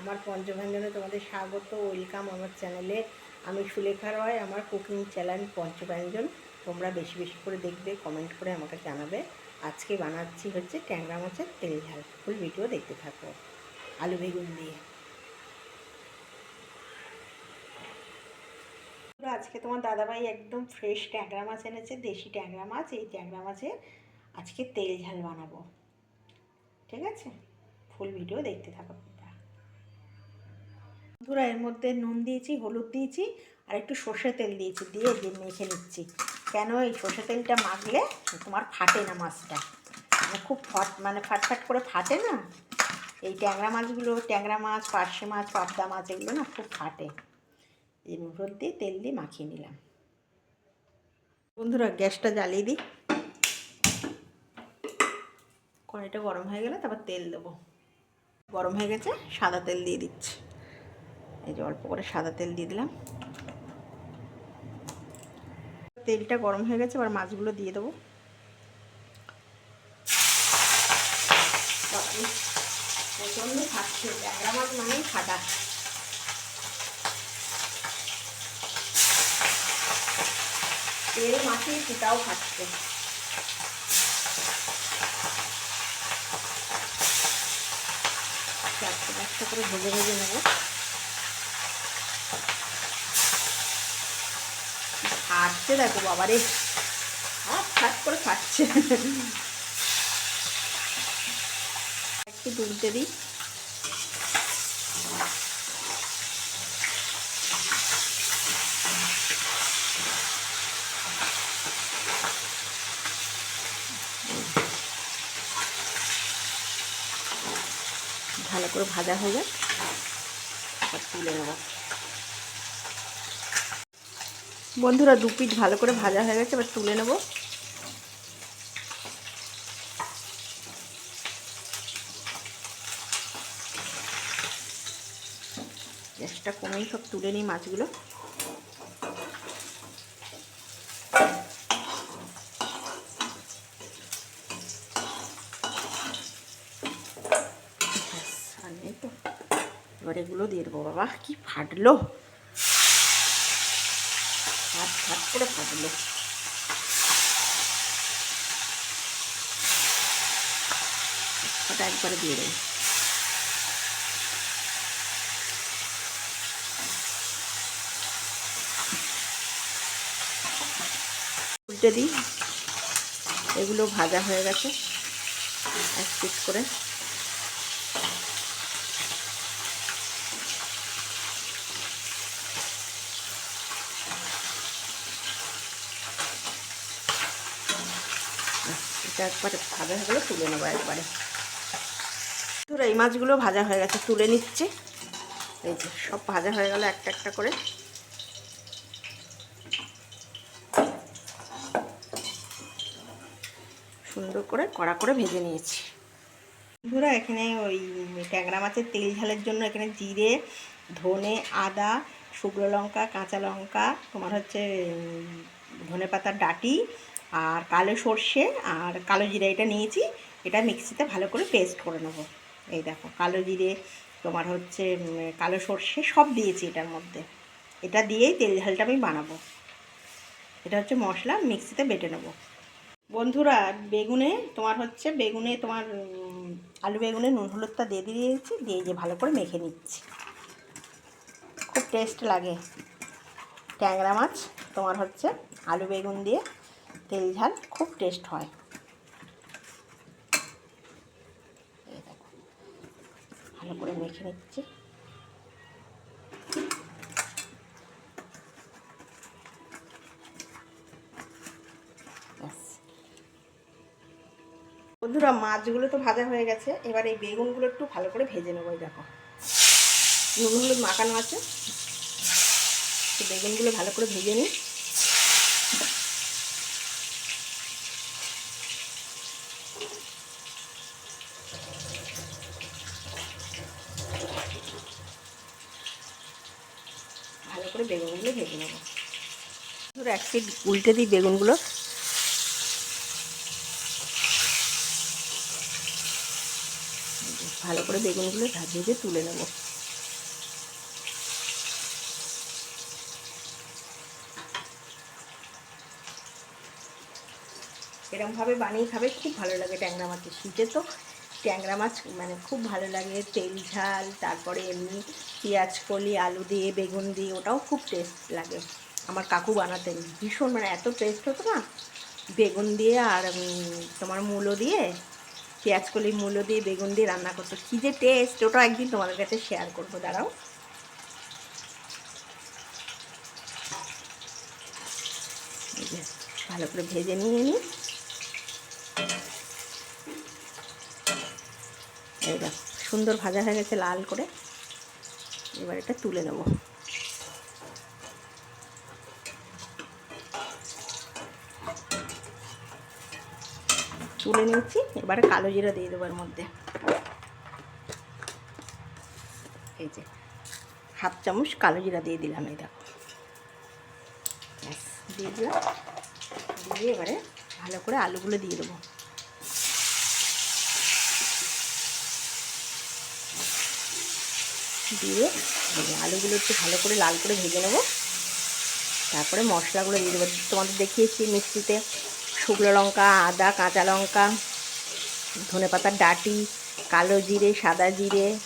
আমার পঞ্চব্যঞ্জনে তোমাদের স্বাগত ওয়েলকাম আমার চ্যানেলে আমি সুলেখা রয়, আমার কুকিং চ্যানেল পঞ্চব্যঞ্জন। তোমরা বেশি বেশি করে দেখবে কমেন্ট করে আমাকে জানাবে। আজকে বানাচ্ছি হচ্ছে ট্যাংরা মাছের তেল ঝাল। ফুল ভিডিও দেখতে থাকো। আলু বেগুন দিয়ে। আজকে তোমার দাদাভাই একদম ফ্রেশ ট্যাংরা মাছ এনেছে, দেশি ট্যাংরা মাছ। এই ট্যাংরা মাছের আজকে তেল ঝাল বানাবো। ঠিক আছে? ফুল ভিডিও দেখতে থাকো। বন্ধুরা, এর মধ্যে নুন দিয়েছি, হলুদ দিয়েছি, আর একটু সর্ষে তেল দিয়েছি, দিয়ে যে মেখে নিচ্ছি। কেন এই সর্ষে তেলটা মাখলে তোমার ফাটে না মাছটা? মানে খুব ফট মানে ফাটফাট করে ফাটে না? এই ট্যাংরা মাছগুলো, ট্যাংরা মাছ, পার্শে মাছ, পাবদা মাছ, এগুলো না খুব ফাটে। এই হলুদ দিয়ে তেল দিয়ে মাখিয়ে নিলাম। বন্ধুরা, গ্যাসটা জ্বালিয়ে দিই। কড়াইটা গরম হয়ে গেলে তারপর তেল দেবো। গরম হয়ে গেছে, সাদা তেল দিয়ে দিচ্ছি। এই যে অল্প করে সাদা তেল দিয়ে দিলাম। তেলটা গরম হয়ে গেছে, এবার মাছগুলো দিয়ে দেবো। খাচ্ছে ট্যাংরা মাছ খাটা তেল মাছে সেটাও খাচ্ছে। চারটে করে ভেজে ভেজে নেব। খাচ্ছে, দেখো বাবারে। হাত ফাট করে খাচ্ছে। একটু তুলতে দিই। ভালো করে ভাজা হয়ে আর তুলে নেব। বন্ধুরা দু পিঠ ভালো করে ভাজা হয়ে গেছে, এবার তুলে নেব। গ্যাসটা কমেই সব তুলে নিই মাছগুলো। এবার এগুলো দিয়ে দেবো, বাবা, কি ফাটলো। ফাট ফাট করে ফাটলো ওটা একবারে দিয়ে উল্টে দিই। এগুলো ভাজা হয়ে গেছে। এক পিস করে। এটা একবারে ভাজা হয়ে গেলে তুলে নেব একবারে। তোর এই মাছগুলো ভাজা হয়ে গেছে, তুলে নিচ্ছে। এই যে, সব ভাজা হয়ে গেল একটা একটা করে। সুন্দর করে কড়া করে ভেজে নিয়েছি। বন্ধুরা, এখানে ওই ট্যাংরা মাছের তেল ঝালের জন্য এখানে জিরে, ধনে, আদা, শুকনো লঙ্কা, কাঁচা লঙ্কা, তোমার হচ্ছে ধনে পাতার ডাটি আর কালো সর্ষে আর কালো জিরে এটা নিয়েছি। এটা মিক্সিতে ভালো করে পেস্ট করে নেব। এই দেখো, কালো জিরে, তোমার হচ্ছে কালো সর্ষে সব দিয়েছি এটার মধ্যে। এটা দিয়েই তেল ঝালটা আমি বানাবো। এটা হচ্ছে মশলা, মিক্সিতে বেটে নেব। বন্ধুরা, বেগুনে তোমার হচ্ছে, বেগুনে তোমার আলু বেগুনে নুন হলুদটা দিয়ে দিয়েছি, দিয়ে যে ভালো করে মেখে নিচ্ছি। খুব টেস্ট লাগে। ট্যাংরা মাছ, তোমার হচ্ছে আলু বেগুন দিয়ে। তেল ঝাল খুব টেস্ট হয়। ভালো করে মেখে নিচ্ছি। বন্ধুরা, মাছগুলো তো ভাজা হয়ে গেছে। এবার এই বেগুনগুলো একটু ভালো করে ভেজে নেব দেখো। হলুদ মাখানো আছে। বেগুনগুলো ভালো করে ভেজে নিই ভালো করে বেগুনগুলো ভেজে নেব। ধরো, এক পিট উল্টে দিই বেগুনগুলো। ভালো করে বেগুনগুলো ভেজে তুলে নেব। এরকমভাবে বানিয়ে খাবে, খুব ভালো লাগে ট্যাংরা মাছের শীতে তো। ট্যাংরা মাছ মানে খুব ভালো লাগে। তেল ঝাল, তারপরে এমনি পেঁয়াজ কলি, আলু দিয়ে, বেগুন দিয়ে, ওটাও খুব টেস্ট লাগে। আমার কাকু বানাতেন, ভীষণ মানে এত টেস্ট হতো না। বেগুন দিয়ে আর তোমার মূলো দিয়ে, পেঁয়াজ কলি, মূলো দিয়ে, বেগুন দিয়ে রান্না করতো। কী যে টেস্ট ওটা একদিন তোমাদের কাছে শেয়ার করব, দাঁড়াও। ভালো করে ভেজে নিয়ে নিই এই সুন্দর ভাজা হয়ে গেছে লাল করে। এবার এটা তুলে নেব। তুলে নিচ্ছি এবারে কালো জিরা দিয়ে দেবো এর মধ্যে। এই যে, হাফ চামচ কালো জিরা দিয়ে দিলাম, এই দেখো। দিয়ে দিলাম। দিয়ে এবারে ভালো করে আলুগুলো দিয়ে দেবো। দিয়ে আলুগুলো একটু ভালো করে লাল করে ভেজে নেব। তারপরে মশলাগুলো দিয়ে দেবো। তোমাদের দেখিয়েছি মিক্সিতে শুকনো লঙ্কা, আদা, কাঁচা লঙ্কা ধনে পাতার ডাঁটি, কালো জিরে, সাদা জিরে,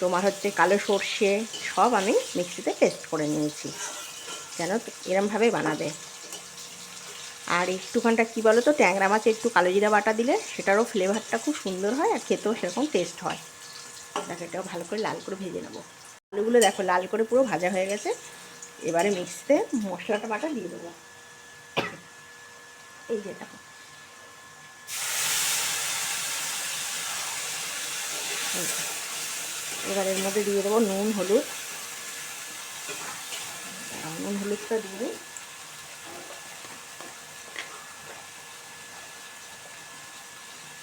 তোমার হচ্ছে কালো সর্ষে, সব আমি মিক্সিতে পেস্ট করে নিয়েছি। যেন এরমভাবে বানাবে। আর একটুখানটা কী বলো তো ট্যাংরা মাছে একটু কালো জিরা বাটা দিলে সেটারও ফ্লেভারটা খুব সুন্দর হয় আর খেতেও সেরকম টেস্ট হয়। এটাও ভালো করে লাল করে ভেজে নেব। আলুগুলো দেখো, লাল করে পুরো ভাজা হয়ে গেছে। এবারে মিক্সিতে মশলাটা বাটা দিয়ে দেবো। এই যে দেখো। এবার এর মধ্যে দিয়ে দেবো নুন, হলুদ। নুন, হলুদটা দিয়ে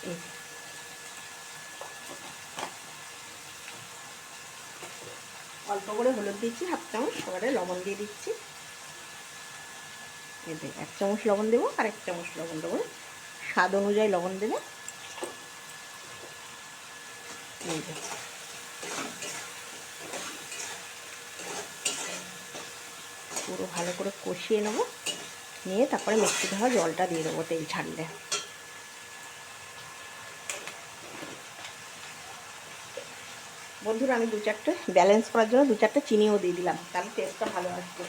এই অল্প করে হলুদ দিচ্ছি, হাফ চামচ সবারে লবণ দিয়ে দিচ্ছি। যে এক চামচ লবণ দেবো আর এক চামচ লবণ দেবো। স্বাদ অনুযায়ী লবণ দেবে। পুরো ভালো করে কষিয়ে নেব। নিয়ে তারপরে মিক্সি ধোয়া জলটা দিয়ে দেবো তেল ছাড়লে। বন্ধুরা, আমি দু চারটে ব্যালেন্স করার জন্য দু চারটে চিনিও দিয়ে দিলাম। তাহলে টেস্টটা ভালো আসবে।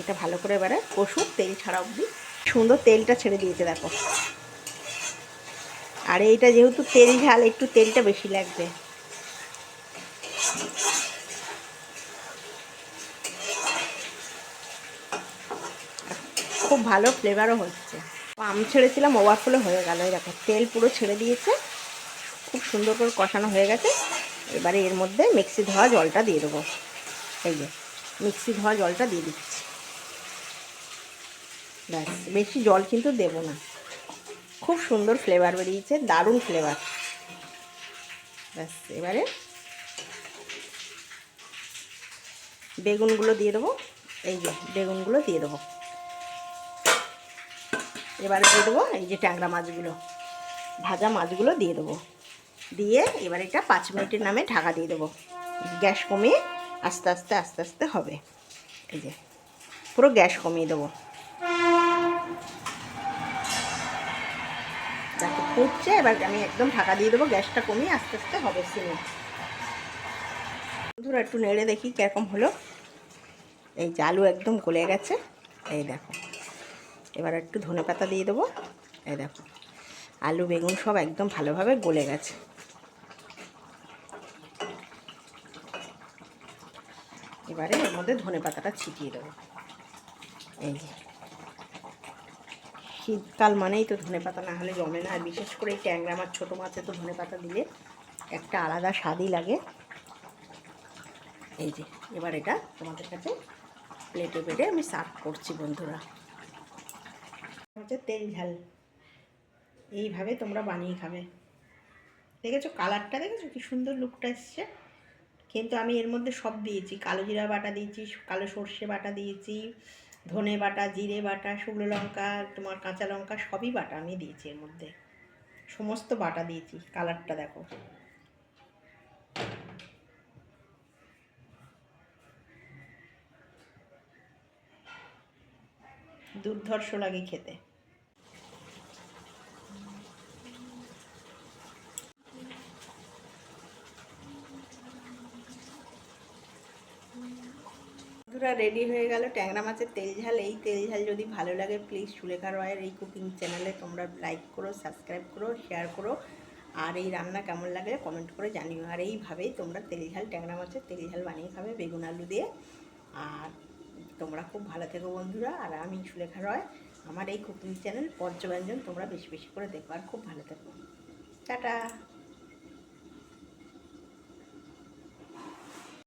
এটা ভালো করে এবারে কষুক তেল ছাড়া অবধি। সুন্দর তেলটা ছেড়ে দিয়েছে, দেখো। আর এইটা যেহেতু তেল ঝাল, একটু তেলটা বেশি লাগবে। খুব ভালো ফ্লেভারও হচ্ছে। আম ছেড়েছিলাম ওভারফ্লো হয়ে গেল। দেখো, তেল পুরো ছেড়ে দিয়েছে। খুব সুন্দর করে কষানো হয়ে গেছে। এবারে এর মধ্যে মিক্সি ধোয়া জলটা দিয়ে দেবো। এই যে, মিক্সি ধোয়া জলটা দিয়ে দিচ্ছি। ব্যাস, বেশি জল কিন্তু দেব না। খুব সুন্দর ফ্লেভার বেরিয়েছে, দারুণ ফ্লেভার ব্যাস, এবারে বেগুনগুলো দিয়ে দেবো। এই যে, বেগুনগুলো দিয়ে দেবো। এবারে দিয়ে দেবো এই যে ট্যাংরা মাছগুলো, ভাজা মাছগুলো দিয়ে দেবো। দিয়ে এবার এটা পাঁচ মিনিটের নামে ঢাকা দিয়ে দেবো। গ্যাস কমিয়ে আস্তে আস্তে আস্তে আস্তে হবে। এই যে, পুরো গ্যাস কমিয়ে দেবো। দেখো ফুটছে, এবার আমি একদম ঢাকা দিয়ে দেবো, গ্যাসটা কমিয়ে আস্তে আস্তে হবে সিমে। বন্ধুরা, একটু নেড়ে দেখি কীরকম হলো। এই যে আলু একদম গলে গেছে। এই দেখো। এবার একটু ধনে পাতা দিয়ে দেবো। এই দেখো, আলু, বেগুন সব একদম ভালোভাবে গলে গেছে। এবারে এর মধ্যে ধনে পাতাটা ছিটিয়ে দেবো। এই যে। শীতকাল মানেই তো ধনে পাতা, না হলে জমে না। আর বিশেষ করে এই ট্যাংরা মাছ, ছোটো মাছে তো ধনে পাতা দিলে একটা আলাদা স্বাদই লাগে। এই যে, এবার এটা তোমাদের কাছে প্লেটে পেটে আমি সার্ভ করছি, বন্ধুরা। হচ্ছে তেল ঝাল। এইভাবে তোমরা বানিয়ে খাবে। দেখেছ কালারটা? দেখেছ কি সুন্দর লুকটা এসছে? কিন্তু আমি এর মধ্যে সব দিয়েছি। কালো জিরা বাটা দিয়েছি, কালো সর্ষে বাটা দিয়েছি, ধনে বাটা, জিরে বাটা, শুকনো লঙ্কা, তোমার কাঁচা লঙ্কা, সবই বাটা আমি দিয়েছি এর মধ্যে। সমস্ত বাটা দিয়েছি, কালারটা দেখো। দুর্ধর্ষ লাগে খেতে। বন্ধুরা রেডি হয়ে গেল ট্যাংরা মাছের তেল ঝাল। এই তেল ঝাল যদি ভালো লাগে প্লিজ সুলেখা রয়ের এই কুকিং চ্যানেলে তোমরা লাইক করো সাবস্ক্রাইব করো শেয়ার করো। আর এই রান্না কেমন লাগলে কমেন্ট করে জানিও। আর এইভাবেই তোমরা তেল ঝাল, ট্যাংরা মাছের তেল ঝাল বানিয়ে খাবে বেগুন আলু দিয়ে। আর তোমরা খুব ভালো থেকো বন্ধুরা, আর আমি সুলেখা রয়। আমার এই কুকিং চ্যানেল পঞ্চব্যঞ্জন তোমরা বেশি বেশি করে দেখো, আর খুব ভালো থেকো। টাটা।